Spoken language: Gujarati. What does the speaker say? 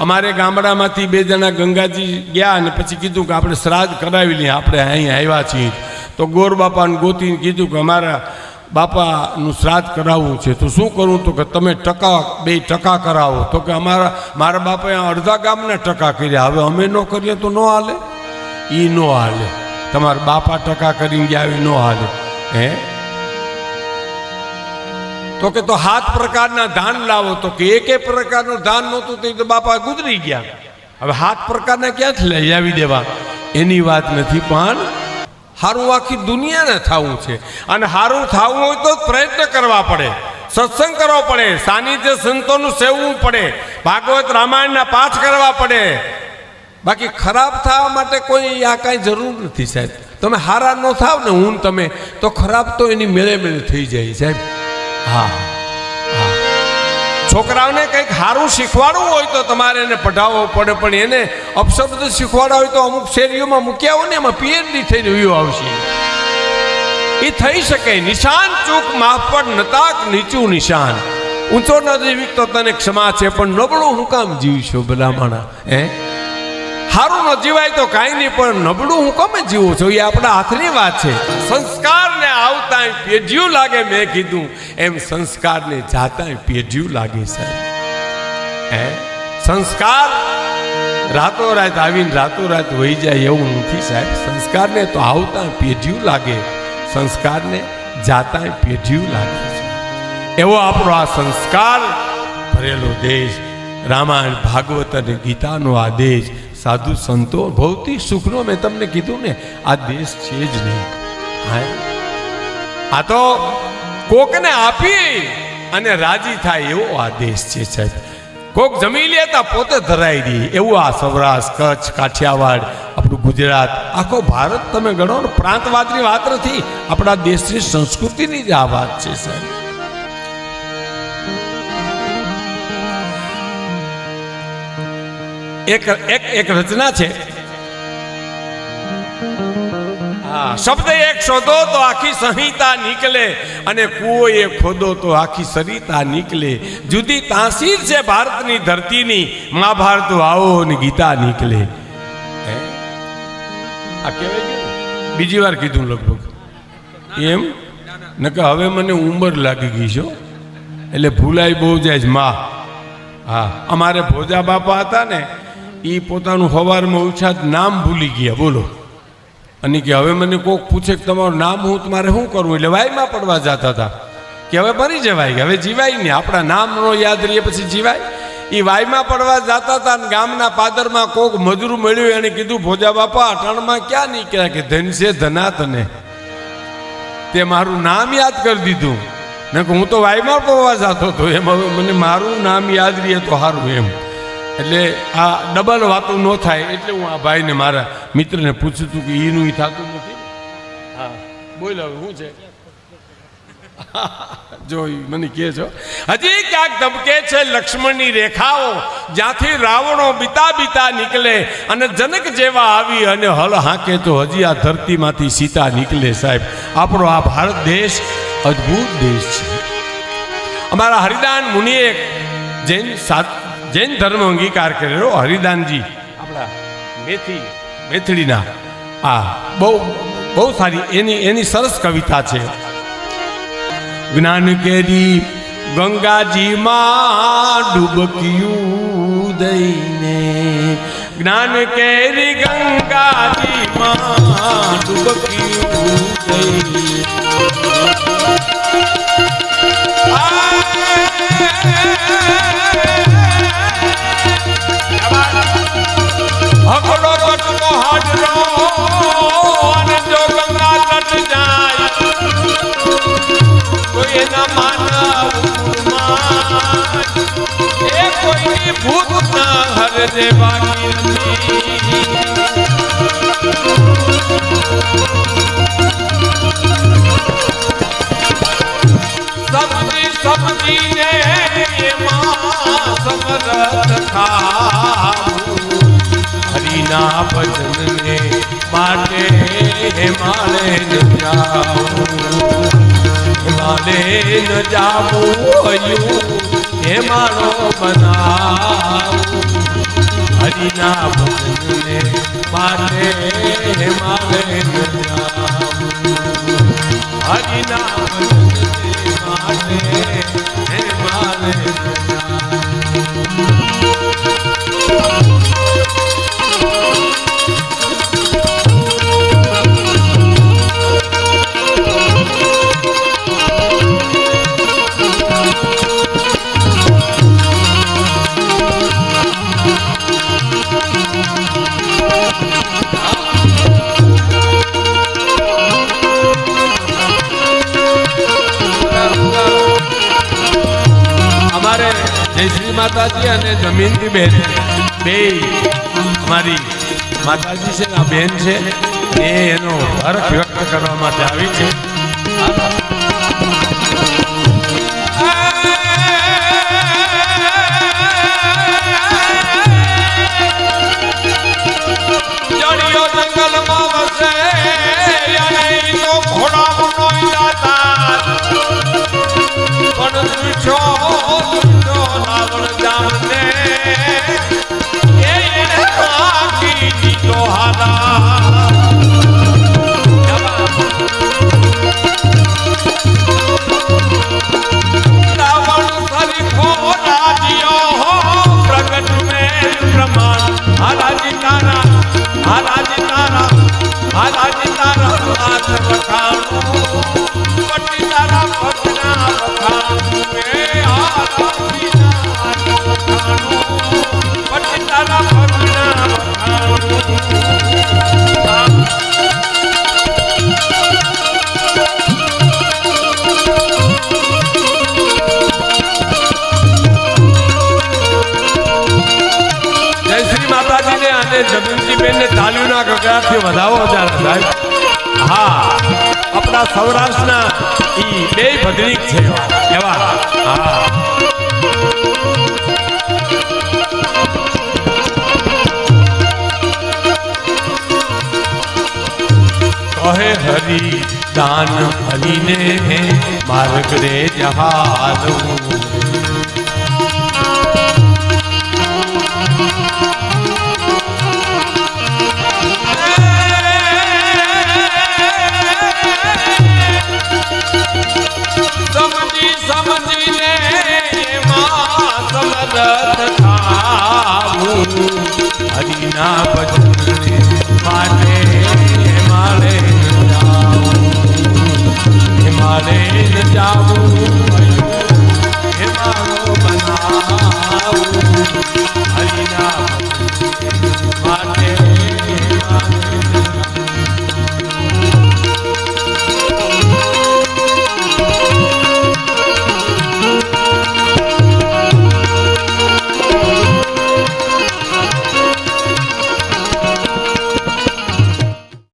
અમારે ગામડામાંથી બે જણા ગંગાજી ગયા અને પછી કીધું કે આપણે શ્રાદ્ધ કરાવી લઈએ, આપણે અહીં આવ્યા છીએ. તો ગોર બાપાને ગોતીને કીધું કે અમારા બાપાનું શ્રાદ્ધ કરાવવું છે. તો શું કરવું તો કે તમે ટકા, બે ટકા કરાવો. તો કે અમારા, મારા બાપાએ અડધા ગામના ટકા કર્યા. હવે અમે ન કરીએ તો ન હાલે? એ ન હાલે. તમારા બાપા ટકા કરીને ગયા ન હાલે. હે? તો કે તો હાથ પ્રકારના ધાન લાવો. તો કે એક પ્રકારનું ધાન નહોતું, તે તો બાપા ગુજરી ગયા. હવે હાથ પ્રકારના ક્યાંથી લઈ આવી દેવા? એની વાત નથી, પણ સારું આખી દુનિયાને થવું છે. અને સારું થવું હોય તો પ્રયત્ન કરવા પડે. સત્સંગ કરવો પડે, સાનિધ્ય સંતોનું સેવવું પડે, ભાગવત રામાયણના પાઠ કરવા પડે. બાકી ખરાબ થવા માટે કોઈ આ કાંઈ જરૂર નથી સાહેબ. તમે હારા ન થાવ ને, હું તમે. તો ખરાબ તો એની મેળે મેળે થઈ જાય સાહેબ. હા છોકરાઓને કંઈક સારું શીખવાડવું હોય તો તમારે એને પઢાવવો પડે, પણ એને અપશબ્દ શીખવાડવા હોય તો અમુક શેરીઓમાં મૂક્યા હોય ને એમાં પીએચડી થઈને વ્યૂ આવશે. એ થઈ શકે. નિશાન ચૂક માફડ નતાક, નીચું નિશાન. ઊંચો ન જીવી તો તને ક્ષમા છે, પણ નબળું હું કામ જીવશો ભલામણા હે? સારું ન જીવાય તો કાંઈ નહીં, પણ નબળું હું કમે જીવું છું? એ આપણા હાથની વાત છે. સંસ્કારને આવતા પેઢિયું લાગે, મેં કીધું. એમ સંસ્કારને જાતા પેઢિયું લાગે, સાહેબ. હે? સંસ્કાર રાતોરાત આવીને રાતોરાત વહી જાય એવું નથી, સાહેબ. સંસ્કારને તો આવતા પેઢિયું લાગે. સંસ્કારને જાતા પેઢિયું લાગે છે એવો આપણો આ સંસ્કાર ભરેલો દેશ, રામાયણ, ભાગવત અને ગીતાનો આ દેશ, સાધુ સંતો ભૌતિક સુખનો મેં તમને કીધું ને, આ દેશ છે જ નહીં. હા? આ તો કોકને આપી અને રાજી થાય એવો આ દેશ છે, સાહેબ. કોક જમી લેતા પોતે ધરાઈ દે. એવું આ સૌરાષ્ટ્ર, કચ્છ, કાઠિયાવાડ, આપણું ગુજરાત, આખો ભારત તમે ગણો ને પ્રાંતવાદની વાત નથી. આપણા દેશની સંસ્કૃતિની જ આ વાત છે, સાહેબ. એક એક એક રચના છે. શબ્દ એક શોધો તો આખી સંહિતા નીકળે અને કુઓ એક ખોદો તો આખી સરિતા નીકળે. જુદી તાસીર છે ભારતની ધરતીની, મહાભારત વાવો અને ગીતા નીકળે? આ કહેવાય બીજી વાર કીધું લગભગ. એમ? ન કે હવે મને ઉંમર લાગી ગઈ છો એટલે ભૂલાઈ બહુ જાય છે, માં. હા, અમારે ભોજા બાપા હતા ને એ પોતાનું હવારમાં ઓછા નામ ભૂલી ગયા. બોલો. અને કે હવે મને કોક પૂછે કે તમારું નામ હું તમારે શું કરવું? એટલે વાયમાં પડવા જતા હતા. કે હવે મરી જવાય હવે જીવાય નહીં. આપણા નામ નો યાદ રહીએ પછી જીવાય. એ વાયમાં પડવા જતા હતા અને ગામના પાદરમાં કોક મજૂર મળ્યું. એને કીધું, ભોજા બાપા, અટાણમાં ક્યાં નીકળ્યા કે ધન છે ધનાતને? તે મારું નામ યાદ કરી દીધું. ને હું તો વાયમાં પડવા જતો હતો. એમ હવે મને મારું નામ યાદ રહીએ તો સારું એમ. એટલે આ ડબલ વાતો ન થાય એટલે હું આ ભાઈને મારા મિત્રને પૂછું છું કે એનું એ થતું નથી? હા. બોલ હવે, શું છે? જો મને કહે છો, હજી ક્યાંક ધબકે છે લક્ષ્મણની રેખાઓ, જ્યાંથી રાવણો બીતા બીતા નીકળે અને જનક જેવા આવી અને હલ હાંકે તો હજી આ ધરતીમાંથી સીતા નીકળે સાહેબ. આપણો આ ભારત દેશ અદ્ભુત દેશ છે. અમારા હરિદાન મુનિએ જૈન સાત જૈન ધર્મ અંગીકાર કરેલો હરિદાનજી આપણા મેથી, મેથડીના. આ બહુ બહુ સારી એની એની સરસ કવિતા છે. જ્ઞાન કેરી ગંગાજીમાં ડૂબક્યું દઈને. જ્ઞાન કેરી ગંગાજીમાં ડૂબક્યું દઈને. દે બાકી સબજી સબજી ને એમાં ખાવું હરિના ભજન ને માટે ન જાઉં ન જાવું, હયું બનાવું. હરિના ભજનને માટે જાવું હરિના ભજનને માટે હે માતાજી અને જમીનની બેન બે અમારી માતાજી છે આ બેન છે, એ એનો હર્ષ વ્યક્ત કરવા માટે આવી છે. હાલાજી તારા હાલાજી તારા હાલાજી તારા હાથ વખાણું અને જમીનજીબેનને તાલીઓના ગગડાથી વધાવો જાણે હા, આપણા સૌરાષ્ટ્રના ઈ બે ભદ્રિક છે. એવા હા. કહે હરી, દાન હરીને માર્ગ રે જહાલું. ના બચે